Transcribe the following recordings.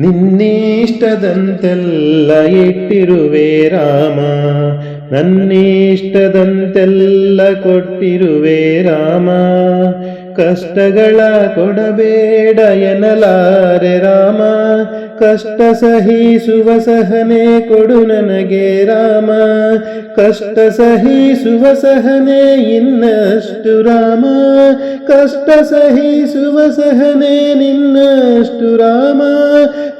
ನಿನ್ನಿಷ್ಟದಂತೆಲ್ಲ ಇಟ್ಟಿರುವೆ ರಾಮ. ನನ್ನಿಷ್ಟದಂತೆಲ್ಲ ಕೊಟ್ಟಿರುವೆ ರಾಮ. ಕಷ್ಟಗಳ ಕೊಡಬೇಡ ಎನ್ನಲಾರೆ ರಾಮ. ಕಷ್ಟ ಸಹಿಸುವ ಸಹನೆ ಕೊಡು ನನಗೆ ರಾಮ. ಕಷ್ಟ ಸಹಿಸುವ ಸಹನೆ ಇನ್ನಷ್ಟು ರಾಮ. ಕಷ್ಟ ಸಹಿಸುವ ಸಹನೆ ನಿನ್ನಷ್ಟು ರಾಮ.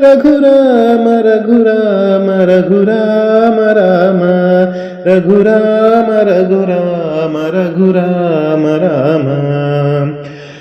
ರಘುರಾಮ ರಘುರಾಮ ರಘುರಾಮ, ರಾಮ. ರಘುರಾಮ ರಘುರಾಮ ರಘುರಾಮ, ರಾಮ.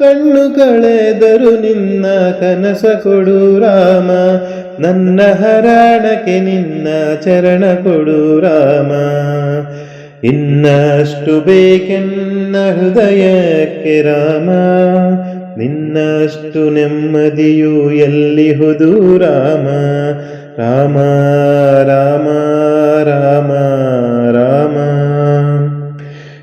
ಕಣ್ಣು ಕಳೆದರು ನಿನ್ನ ಕನಸ ಕೊಡು ರಾಮ. ನನ್ನ ಹರಾಣಕ್ಕೆ ನಿನ್ನ ಚರಣ ಕೊಡು ರಾಮ. ಇನ್ನಷ್ಟು ಬೇಕೆನ್ನ ಹೃದಯಕ್ಕೆ ರಾಮ. ನಿನ್ನಷ್ಟು ನೆಮ್ಮದಿಯು ಎಲ್ಲಿ ಹುದು ರಾಮ. ರಾಮ ರಾಮ.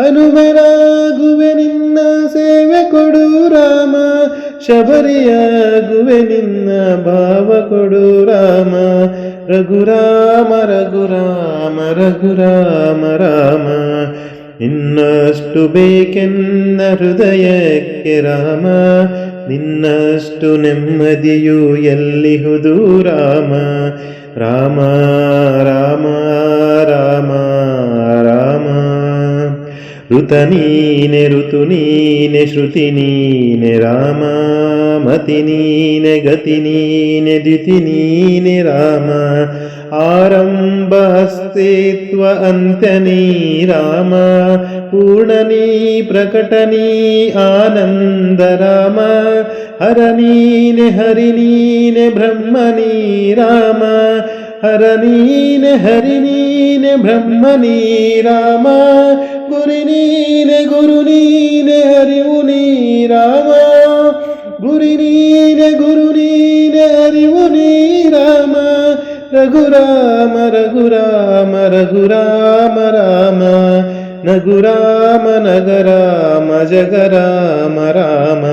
ಹನುಮನಾಗುವೆ ನಿನ್ನ ಸೇವೆ ಕೊಡು ರಾಮ, ಶಬರಿಯಾಗುವೆ ನಿನ್ನ ಭಾವ ಕೊಡು ರಾಮ. ರಘುರಾಮ ರಘುರಾಮ ರಘುರಾಮ, ರಾಮ, ನಿನ್ನಷ್ಟು ಬೇಕೆನ್ನ ಹೃದಯಕ್ಕೆ ರಾಮ. ನಿನ್ನಷ್ಟು ನೆಮ್ಮದಿಯು ಎಲ್ಲಿಹುದು ರಾಮ. ರಾಮ ರಾಮ ರಾಮ. ऋतनीने ऋतुनीने श्रुतिनीने रामामतिनीने गतिनीने मतिनीन राम। आरम्भस्ते त्व अन्त्यनी राम। पूर्णनी प्रकटनी आनन्द राम हरनीने हरिणीन् ब्रह्मनी राम। हरनीने हरिणीन् ब्रह्मनी राम। ಹರ ನೀನೆ ಹರಿ ನೀನೆ ಬ್ರಹ್ಮ ನೀ ರಾಮ ಹರ ನೀನೆ ಹರಿ ನೀನೆ ಬ್ರಹ್ಮ ನೀ ರಾಮ ಗುರಿ ನೀನೆ ಗುರು ನೀನೆ ಹರಿವು ನೀ ರಾಮ ಗುರಿ ನೀನೆ ಗುರು ನೀನೆ ಹರಿವು ನೀ ರಾಮ ರಘುರಾಮ ರಘುರಾಮ ರಘುರಾಮ ರಾಮ ನಗುರಾಮ ನಗರಾಮ ಜಗರಾಮ ರಾಮ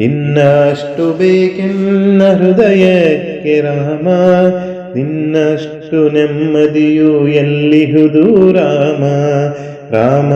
ಇನ್ನಷ್ಟು ಬೇಕೆನ್ನ ಹೃದಯಕ್ಕೆ ರಾಮ ನಿನ್ನಷ್ಟು ನೆಮ್ಮದಿಯು ಎಲ್ಲಿಹುದು ರಾಮ. ರಾಮ.